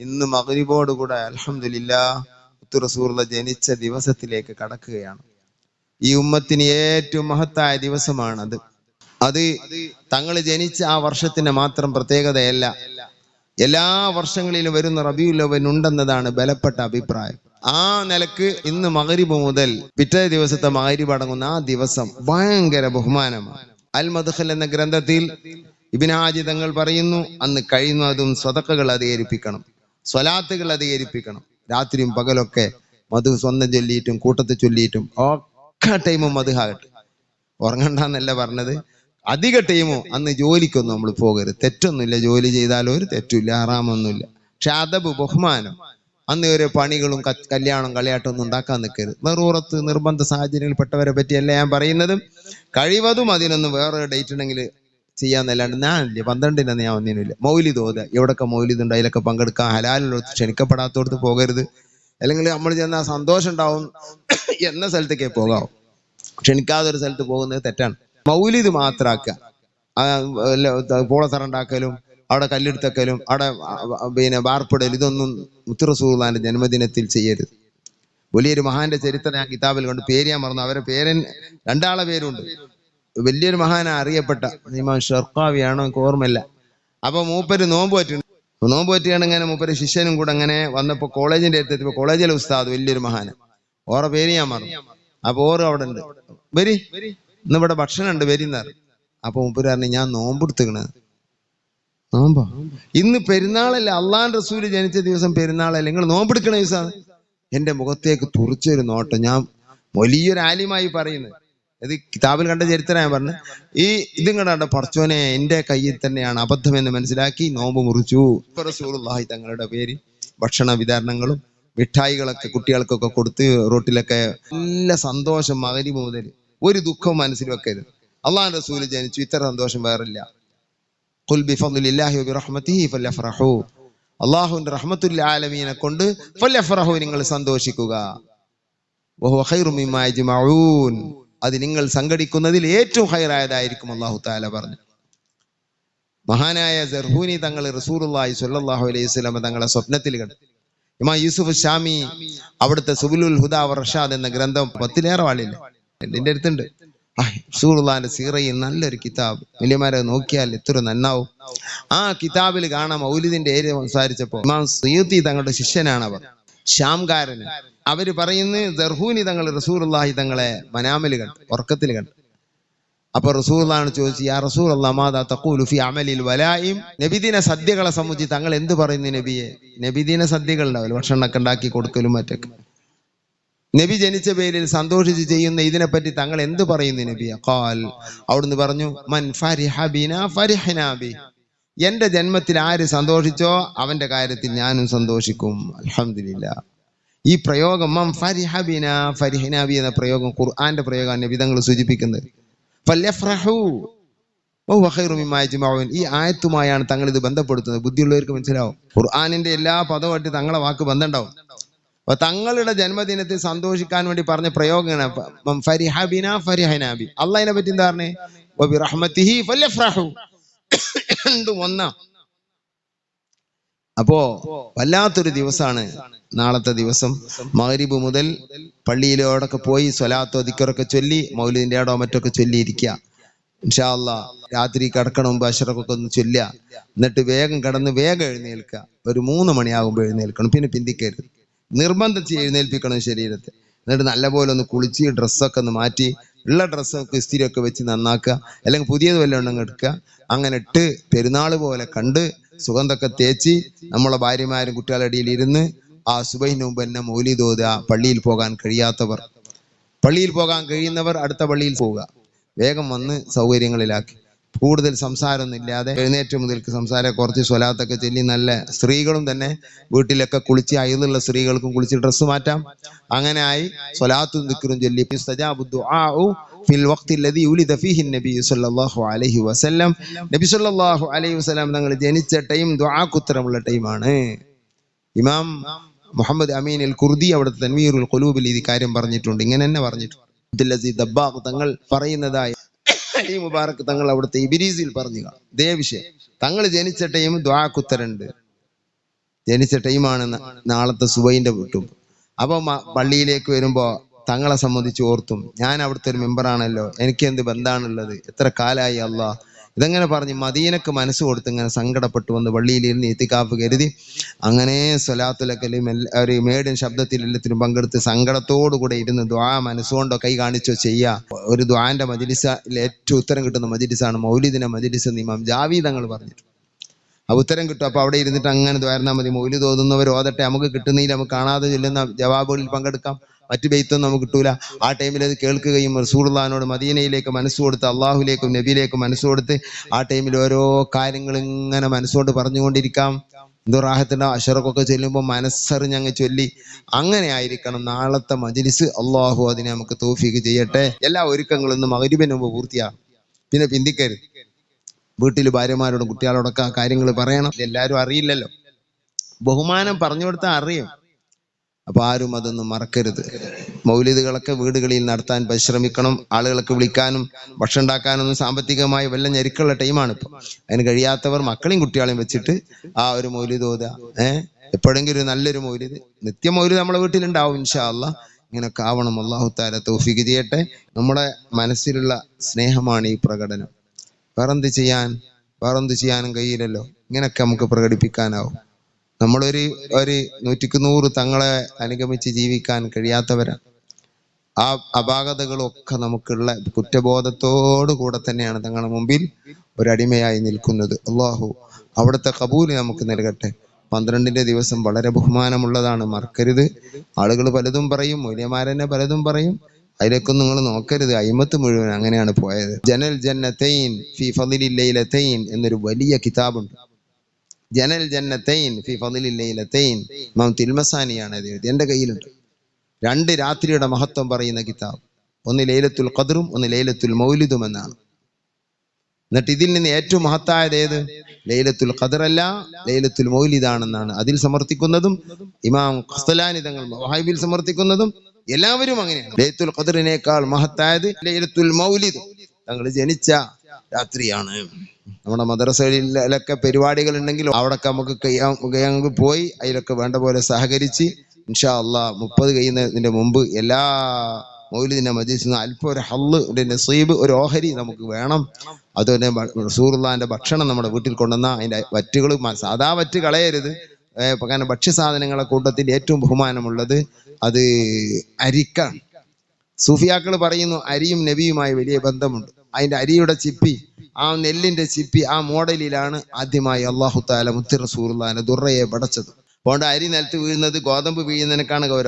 ഇന്ന് മകരിബോട് കൂടെ അലഹമില്ല റസൂർല ജനിച്ച ദിവസത്തിലേക്ക് കടക്കുകയാണ്. ഈ ഉമ്മത്തിന് ഏറ്റവും മഹത്തായ ദിവസമാണത്. അത് തങ്ങൾ ജനിച്ച ആ വർഷത്തിന്റെ മാത്രം പ്രത്യേകതയല്ല എല്ലാ വർഷങ്ങളിലും വരുന്ന റബിയുല്ലവൻ ഉണ്ടെന്നതാണ് ബലപ്പെട്ട അഭിപ്രായം. ആ നിലയ്ക്ക് ഇന്ന് മകരിബ് മുതൽ പിറ്റേ ദിവസത്തെ മകരിബ് അടങ്ങുന്ന ആ ദിവസം ഭയങ്കര ബഹുമാനമാണ്. അൽ മദ്ഖൽ എന്ന ഗ്രന്ഥത്തിൽ ഇബിനാജി തങ്ങൾ പറയുന്നു അന്ന് കഴിയുന്നതും സ്വതക്കകൾ അധികരിപ്പിക്കണം. സ്വലാത്തുകൾ അധികരിപ്പിക്കണം. രാത്രിയും പകലൊക്കെ മധു സ്വന്തം ചൊല്ലിയിട്ടും കൂട്ടത്തെ ചൊല്ലിയിട്ടും ഒക്കെ ടൈമും മധുഹാകട്ടെ ഉറങ്ങണ്ടെന്നല്ല പറഞ്ഞത്. അധിക ടൈമോ അന്ന് ജോലിക്കൊന്നും നമ്മൾ പോകരുത്. തെറ്റൊന്നുമില്ല. ജോലി ചെയ്താലും ഒരു തെറ്റില്ല ആറാമൊന്നുമില്ല. പക്ഷെ അതബ് ബഹുമാനം. അന്ന് ഒരു പണികളും കല്യാണം കളിയാട്ടം ഒന്നും ഉണ്ടാക്കാൻ നിൽക്കരുത്. നെറൂറത്ത് നിർബന്ധ സാഹചര്യങ്ങളിൽ പെട്ടവരെ പറ്റിയല്ല ഞാൻ പറയുന്നത്. കഴിവതും അതിനൊന്നും വേറെ ഡേറ്റ് ഉണ്ടെങ്കിൽ ചെയ്യാന്നല്ലാണ്ട് ഞാനില്ല പന്ത്രണ്ടിനൊന്നും ഞാൻ ഒന്നിനുമില്ല മൗലി തോതുക എവിടൊക്കെ മൗലിദ് ഉണ്ട് അതിലൊക്കെ പങ്കെടുക്കാം ഹലാലുള്ളടത്ത് ക്ഷണിക്കപ്പെടാത്തടത്ത് പോകരുത്. അല്ലെങ്കിൽ നമ്മൾ ചെന്നാൽ സന്തോഷം ഉണ്ടാവും എന്ന സ്ഥലത്തേക്കേ പോകാവും ക്ഷണിക്കാതെ ഒരു സ്ഥലത്ത് പോകുന്നത് തെറ്റാണ്. മൗലിദ് മാത്രാക്കുക പോളത്തറണ്ടാക്കലും അവിടെ കല്ലെടുത്തക്കലും അവിടെ പിന്നെ വാർപ്പിടൽ ഇതൊന്നും മുത്തുറസൂർലാന്റെ ജന്മദിനത്തിൽ ചെയ്യരുത്. വലിയൊരു മഹാന്റെ ചരിത്രം ഞാൻ കിതാബിൽ കണ്ടു പേര് ഞാൻ മറന്നു. അവരെ പേരൻ രണ്ടാളെ പേരുണ്ട്. വലിയൊരു മഹാന അറിയപ്പെട്ട. ഇമാം ഷർക്കാവിയാണോ എനിക്ക് ഓർമ്മയില്ല. അപ്പൊ മൂപ്പര് നോമ്പ് പറ്റുന്നു നോമ്പ് പറ്റിയാണ് ഇങ്ങനെ മൂപ്പര് ശിഷ്യനും കൂടെ അങ്ങനെ വന്നപ്പോ കോളേജിന്റെ അടുത്ത് കോളേജിലെ ഉസ്താദ് വലിയൊരു മഹാന്. ഓറെ പേര് ഞാൻ മറന്നു. അപ്പൊ ഓറ് അവിടെ ഉണ്ട്. വരി. ഇന്ന് ഇവിടെ ഭക്ഷണം ഉണ്ട് വരി എന്നറി അപ്പൊ മൂപ്പര് പറഞ്ഞു ഞാൻ നോമ്പ് എടുത്തുക്കണ്. നോമ്പോ? ഇന്ന് പെരുന്നാളല്ലേ അള്ളാൻ റസൂൽ ജനിച്ച ദിവസം പെരുന്നാളല്ലേ. നിങ്ങൾ നോമ്പെടുക്കണ ദിവസമാണ് എന്റെ മുഖത്തേക്ക് തുറച്ചൊരു നോട്ടം. ഞാൻ വലിയൊരു ആലിമായി പറയുന്നത് ഇത് കിതാബിൽ കണ്ട ചരിത്രം ഞാൻ പറഞ്ഞു. ഈ ഇതും കണ്ട? പറച്ചോനെ എന്റെ കയ്യിൽ തന്നെയാണ് അബദ്ധം എന്ന് മനസ്സിലാക്കി നോമ്പ് മുറിച്ചു. റസൂലുള്ളാഹി തങ്ങളുടെ പേര് ഭക്ഷണ വിതരണങ്ങളും മിഠായികളൊക്കെ കുട്ടികൾക്കൊക്കെ കൊടുത്ത് റോട്ടിലൊക്കെ നല്ല സന്തോഷം മകരി മുതൽ. ഒരു ദുഃഖം മനസ്സിൽ വെക്കരുത്. അള്ളാഹ് റസൂൽ ജനിച്ചു ഇത്ര സന്തോഷം വേറില്ല. അള്ളാഹുവിന്റെ റഹ്മത്തുൽ ആലമീനെ കൊണ്ട് നിങ്ങൾ സന്തോഷിക്കുക. അത് നിങ്ങൾ സംഘടിക്കുന്നതിൽ ഏറ്റവും ഹൈറായതായിരിക്കും അള്ളാഹു താല പറഞ്ഞു. മഹാനായ ജർഹൂനി തങ്ങൾ റസൂലുള്ളാഹി സ്വല്ലല്ലാഹു അലൈഹി വസല്ലം തങ്ങളെ സ്വപ്നത്തിൽ കണ്ടു. ഇമാ യൂസുഫ് ഷാമി അവിടുത്തെ സുബുലുൽ ഹുദാ വ റഷാദ് എന്ന ഗ്രന്ഥം പത്തിലേറെ ആളില്ല എന്റെ അടുത്തുണ്ട്. റസൂലുള്ളാന്റെ സീറയിൽ നല്ലൊരു കിതാബ്. വലിയമാരെ നോക്കിയാൽ എത്ര നന്നാവും. ആ കിതാബിൽ കാണാം മൗലിദിന്റെ ഏരിയ സംസാരിച്ചപ്പോ ഇമാം സയ്യൂത്തി തങ്ങളുടെ ശിഷ്യനാണ് അവർ. ശ്യാംകാരന് അവർ പറയുന്നു ദർഹൂനി തങ്ങൾ റസൂലുള്ളാഹി തങ്ങളെ മനാമൽ കണ്ടു ഉറക്കത്തിൽ കണ്ടു. അപ്പൊ റസൂർലാണ് ചോദിച്ചു യാ തഖൂലു ഫി അമലിൽ വലായും നബിദിന സദ്യകളെ സംബന്ധിച്ച് തങ്ങൾ എന്ത് പറയുന്നു നബിയെ? നബിദിന സദ്യകൾ ഉണ്ടാവില്ല ഭക്ഷണമൊക്കെ ഉണ്ടാക്കി കൊടുക്കലും മറ്റൊക്കെ. നബി ജനിച്ച പേരിൽ സന്തോഷിച്ച് ചെയ്യുന്ന ഇതിനെപ്പറ്റി തങ്ങൾ എന്ത് പറയുന്നു നബിയെ? ഖാൽ. അവിടുന്ന് പറഞ്ഞു മൻ ഫരിഹ ബിനാ എന്റെ ജന്മത്തിൽ ആര് സന്തോഷിച്ചോ അവന്റെ കാര്യത്തിൽ ഞാനും സന്തോഷിക്കും. അലഹമില്ല ഈ പ്രയോഗം മം ഫരിഹബിന ഫരിഹ്നാ എന്ന പ്രയോഗം ഖുർആന്റെ പ്രയോഗമാണ് വിധങ്ങൾ സൂചിപ്പിക്കുന്നത്. ഈ ആയത്തുമായാണ് തങ്ങൾ ഇത് ബന്ധപ്പെടുത്തുന്നത്. ബുദ്ധിയുള്ളവർക്ക് മനസ്സിലാവും. ഖുർആാനിന്റെ എല്ലാ പദവുമായിട്ട് തങ്ങളെ വാക്ക് ബന്ധമുണ്ടാവും. അപ്പൊ തങ്ങളുടെ ജന്മദിനത്തിൽ സന്തോഷിക്കാൻ വേണ്ടി പറഞ്ഞ പ്രയോഗമാണ് ഫരിഹബിന ഫരിഹനാബി അള്ളാഹിനെ പറ്റി എന്താ പറഞ്ഞേ? രണ്ടും ഒന്നാ. അപ്പോ വല്ലാത്തൊരു ദിവസമാണ് നാളത്തെ ദിവസം. മഹരിബ് മുതൽ പള്ളിയിലോടൊക്കെ പോയി സ്വലാത്തോ ദിക്കറൊക്കെ ചൊല്ലി മൗലിദിന്റെ ആടോ മറ്റൊക്കെ ചൊല്ലിയിരിക്കുക ഇൻഷാല്ല രാത്രി കിടക്കണം മുമ്പ് അഷറൊക്കെ ഒന്ന് ചൊല്ലുക. എന്നിട്ട് വേഗം കിടന്ന് വേഗം എഴുന്നേൽക്കുക. ഒരു മൂന്ന് മണിയാകുമ്പോൾ എഴുന്നേൽക്കണം. പിന്നെ പിന്തിക്കരുത്. നിർബന്ധിച്ച് എഴുന്നേൽപ്പിക്കണം ശരീരത്തെ. എന്നിട്ട് നല്ലപോലെ ഒന്ന് കുളിച്ച് ഡ്രസ്സൊക്കെ ഒന്ന് മാറ്റി ഉള്ള ഡ്രസ്സൊക്കെ ഇസ്തിരിയൊക്കെ വെച്ച് നന്നാക്കുക അല്ലെങ്കിൽ പുതിയത് വല്ലതും എടുക്കുക. അങ്ങനെ ഇട്ട് പെരുന്നാൾ പോലെ കണ്ട് സുഗന്ധമൊക്കെ തേച്ച് നമ്മളെ ഭാര്യമാരും കുട്ടികളുടെ ഇടയിൽ ഇരുന്ന് ആ സുബൈന് മുമ്പ് തന്നെ മൗലീദ് ഓതുക പള്ളിയിൽ പോകാൻ കഴിയാത്തവർ. പള്ളിയിൽ പോകാൻ കഴിയുന്നവർ അടുത്ത പള്ളിയിൽ പോവുക. വേഗം വന്ന് സൗകര്യങ്ങളിലാക്കി. കൂടുതൽ സംസാരമൊന്നും ഇല്ലാതെ എഴുന്നേറ്റ് മുതൽക്ക് സംസാരം കുറച്ച് സ്വലാത്തൊക്കെ ചൊല്ലി നല്ല സ്ത്രീകളും തന്നെ വീട്ടിലൊക്കെ കുളിച്ച് അയന്നുള്ള സ്ത്രീകൾക്കും കുളിച്ച് ഡ്രസ്സ് മാറ്റാം. അങ്ങനെ ആയി സ്വലാത്തും ദിക്റും ചൊല്ലി. ഫിൽ വഖ്തി അല്ലദി ഉലിദ ഫീഹി നബി സല്ലല്ലാഹു അലൈഹി വസല്ലം. നബി സല്ലല്ലാഹു അലൈഹി വസല്ലം തങ്ങൾ ജനിച്ച ടൈം ദുആക്കുത്തരമുള്ള ടൈമാണ്. ഇമാം മുഹമ്മദ് അമീൻ അൽ കുർദി അവിടെ തൻവീറുൽ ഖുലൂബിൽ ഈ കാര്യം പറഞ്ഞിട്ടുണ്ട്. ഇങ്ങനെ തന്നെ പറഞ്ഞിട്ടുണ്ട്. തങ്ങൾ പറയുന്നതായി അലി മുബാറക് തങ്ങൾ അവിടുത്തെ ഇബിരീസിൽ പറഞ്ഞു ദേവിഷേ തങ്ങൾ ജനിച്ച ടൈം ദ്വാക്കുത്തരുണ്ട്. ജനിച്ച ടൈമാണ് നാളത്തെ സുബൈന്റെ വീട്ടും. അപ്പൊ മ- പള്ളിയിലേക്ക് വരുമ്പോ തങ്ങളെ സംബന്ധിച്ച് ഓർത്തും ഞാൻ അവിടുത്തെ ഒരു മെമ്പറാണല്ലോ എനിക്ക് എന്ത് ബന്ധാണുള്ളത്? എത്ര കാലായി അല്ലാ ഇതങ്ങനെ പറഞ്ഞ് മദീനക്ക് മനസ്സ് കൊടുത്ത് ഇങ്ങനെ സങ്കടപ്പെട്ടു വന്ന് പള്ളിയിലിരുന്ന് എത്തിക്കാപ്പ് കരുതി. അങ്ങനെ സ്വലാത്തുലക്കലും എല്ലാ ഒരു മേടും ശബ്ദത്തിൽ എല്ലാത്തിനും പങ്കെടുത്ത് സങ്കടത്തോടു കൂടെ ഇരുന്ന് ദ്വാ മനസ്സുകൊണ്ടോ കൈ കാണിച്ചോ ചെയ്യുക ഒരു ദ്വാന്റെ മജിലിസിൽ ഏറ്റവും ഉത്തരം കിട്ടുന്ന മജിലിസാണ് മൗലിദിന്റെ മജിലിസ് എന്ന് ഇമാം ജാവീദ് തങ്ങൾ പറഞ്ഞിട്ടുണ്ട്. ആ ഉത്തരം കിട്ടും. അപ്പൊ അവിടെ ഇരുന്നിട്ട് അങ്ങനെ ദ്വാരന്നാ മതി. മൗലി തോന്നുന്നവർ ഓതട്ടെ നമുക്ക് കിട്ടുന്നതിൽ നമുക്ക് കാണാതെ ചൊല്ലുന്ന ജവാബുകളിൽ പങ്കെടുക്കാം. മറ്റു ബെയ്ത്തൊന്നും നമുക്ക് കിട്ടൂല. ആ ടൈമിൽ അത് കേൾക്കുകയും റസൂർദാനോട് മദീനയിലേക്ക് മനസ്സ് കൊടുത്ത് അള്ളാഹുലേക്കും നബിയിലേക്കും മനസ്സ് കൊടുത്ത് ആ ടൈമിൽ ഓരോ കാര്യങ്ങൾ ഇങ്ങനെ മനസ്സുകൊണ്ട് പറഞ്ഞുകൊണ്ടിരിക്കാം. എന്തോ റാഹത്തിന്റെ അഷറക്കൊക്കെ ചൊല്ലുമ്പോൾ മനസ്സറിഞ്ഞങ്ങ് ചൊല്ലി. അങ്ങനെ ആയിരിക്കണം നാളത്തെ മജിലിസ്. അള്ളാഹു അതിനെ നമുക്ക് തോഫിക്ക് ചെയ്യട്ടെ. എല്ലാ ഒരുക്കങ്ങളും ഇന്ന് മകരിബിന് മുമ്പ് പൂർത്തിയാകും പിന്നെ പിന്തിക്കരുത്. വീട്ടിൽ ഭാര്യമാരോടും കുട്ടികളോടൊക്കെ ആ കാര്യങ്ങൾ പറയണം. എല്ലാവരും അറിയില്ലല്ലോ. ബഹുമാനം പറഞ്ഞു കൊടുത്താൽ അറിയും. അപ്പൊ ആരും അതൊന്നും മറക്കരുത്. മൗലിദുകളൊക്കെ വീടുകളിൽ നടത്താൻ പരിശ്രമിക്കണം ആളുകളൊക്കെ വിളിക്കാനും ഭക്ഷണം ഉണ്ടാക്കാനൊന്നും സാമ്പത്തികമായി വല്ല ഞെരുക്കുള്ള ടൈമാണ് ഇപ്പൊ. അതിന് കഴിയാത്തവർ മക്കളെയും കുട്ടികളെയും വെച്ചിട്ട് ആ ഒരു മൗലിദ് ഓതുക ഏഹ് എപ്പോഴെങ്കിലും ഒരു നല്ലൊരു മൗലിദ്. നിത്യ മൗലിദ് നമ്മളെ വീട്ടിലുണ്ടാവും ഇൻഷാല്ല ഇങ്ങനൊക്കെ ആവണം. അള്ളാഹു താര തൗഫീഖ് ചെയ്യട്ടെ. നമ്മുടെ മനസ്സിലുള്ള സ്നേഹമാണ് ഈ പ്രകടനം. വേറെന്ത് ചെയ്യാൻ? വേറെന്ത് ചെയ്യാനും കഴിയില്ലല്ലോ. ഇങ്ങനൊക്കെ നമുക്ക് പ്രകടിപ്പിക്കാനാവും. നമ്മളൊരു ഒരു നൂറ്റിക്ക് നൂറ് തങ്ങളെ അനുഗമിച്ച് ജീവിക്കാൻ കഴിയാത്തവരാണ് ആ അപാകതകളൊക്കെ നമുക്കുള്ള കുറ്റബോധത്തോടു കൂടെ തന്നെയാണ് തങ്ങളുടെ മുമ്പിൽ അടിമയായി നിൽക്കുന്നത്. അള്ളാഹു അവിടുത്തെ കബൂൽ നമുക്ക് നൽകട്ടെ. പന്ത്രണ്ടിന്റെ ദിവസം വളരെ ബഹുമാനമുള്ളതാണ്. മറക്കരുത്. ആളുകൾ പലതും പറയും. മൂല്യമാരനെ പലതും പറയും. അതിലേക്കൊന്നും നിങ്ങൾ നോക്കരുത്. അയിമത്ത് മുഴുവൻ അങ്ങനെയാണ് പോയത്. ജനൽ ജന്നത്തൈൻ ഫി ഫദിലിൽ ലൈലത്തൈൻ എന്നൊരു വലിയ കിതാബുണ്ട്. ജനൽ ജന്നത്തൈൻ ഫി ഫദിലിൽ മാം തിൽമസാനിയാണ് അത് എഴുതി എന്റെ കയ്യിലുണ്ട്. രണ്ട് രാത്രിയുടെ മഹത്വം പറയുന്ന കിതാബ്. ഒന്ന് ലൈലത്തുൽ ഖദറും ഒന്ന് ലൈലത്തുൽ മൗലിദും എന്നാണ്. എന്നിട്ട് ഇതിൽ നിന്ന് ഏറ്റവും മഹത്തായത് ഏത്? ലൈലത്തുൽ ഖദർ അല്ല ലൈലത്തുൽ മൗലിദാണെന്നാണ് അതിൽ സമർത്ഥിക്കുന്നതും ഇമാം ഖസ്തലാനി തങ്ങൾ വഹാബിൽ സമർത്ഥിക്കുന്നതും എല്ലാവരും അങ്ങനെയാണ്. ലൈലത്തുൽ ഖദറിനേക്കാൾ മഹത്തായത് ലൈലത്തുൽ മൗലിദ്. തങ്ങൾ ജനിച്ച രാത്രിയാണ്. നമ്മുടെ മദ്രസകളിലൊക്കെ പരിപാടികൾ ഉണ്ടെങ്കിലും അവിടെയൊക്കെ നമുക്ക് കയ്യാ- പോയി അതിലൊക്കെ വേണ്ട പോലെ സഹകരിച്ച് ഇൻഷാ അള്ളാ മുപ്പത് കഴിയുന്നതിന്റെ മുമ്പ് എല്ലാ മൗലിദിനെ മജീസിൽ അല്പം ഒരു ഹള്ള് ഒരു നസീബ് ഒരു ഓഹരി നമുക്ക് വേണം. അതുപോലെ റസൂറുള്ളാന്റെ ഭക്ഷണം നമ്മുടെ വീട്ടിൽ കൊണ്ടുവന്ന അതിന്റെ വറ്റുകൾ സാധാ വറ്റ് കളയരുത്. കാരണം ഭക്ഷ്യസാധനങ്ങളെ കൂട്ടത്തിൽ ഏറ്റവും ബഹുമാനമുള്ളത് അത് അരിക്കാണ് സൂഫിയാക്കൾ പറയുന്നു അരിയും നബിയുമായി വലിയ ബന്ധമുണ്ട്. അതിന്റെ അരിയുടെ ചിപ്പി ആ നെല്ലിന്റെ ചിപ്പി ആ മോഡലിലാണ് ആദ്യമായി അള്ളാഹു താല മുത്തിറസൂർ ദുറയെ പടച്ചത്. അതുകൊണ്ട് അരി നിലത്ത് വീഴുന്നത് ഗോതമ്പ് വീഴുന്നതിനേക്കാണ് ഗൗരവം.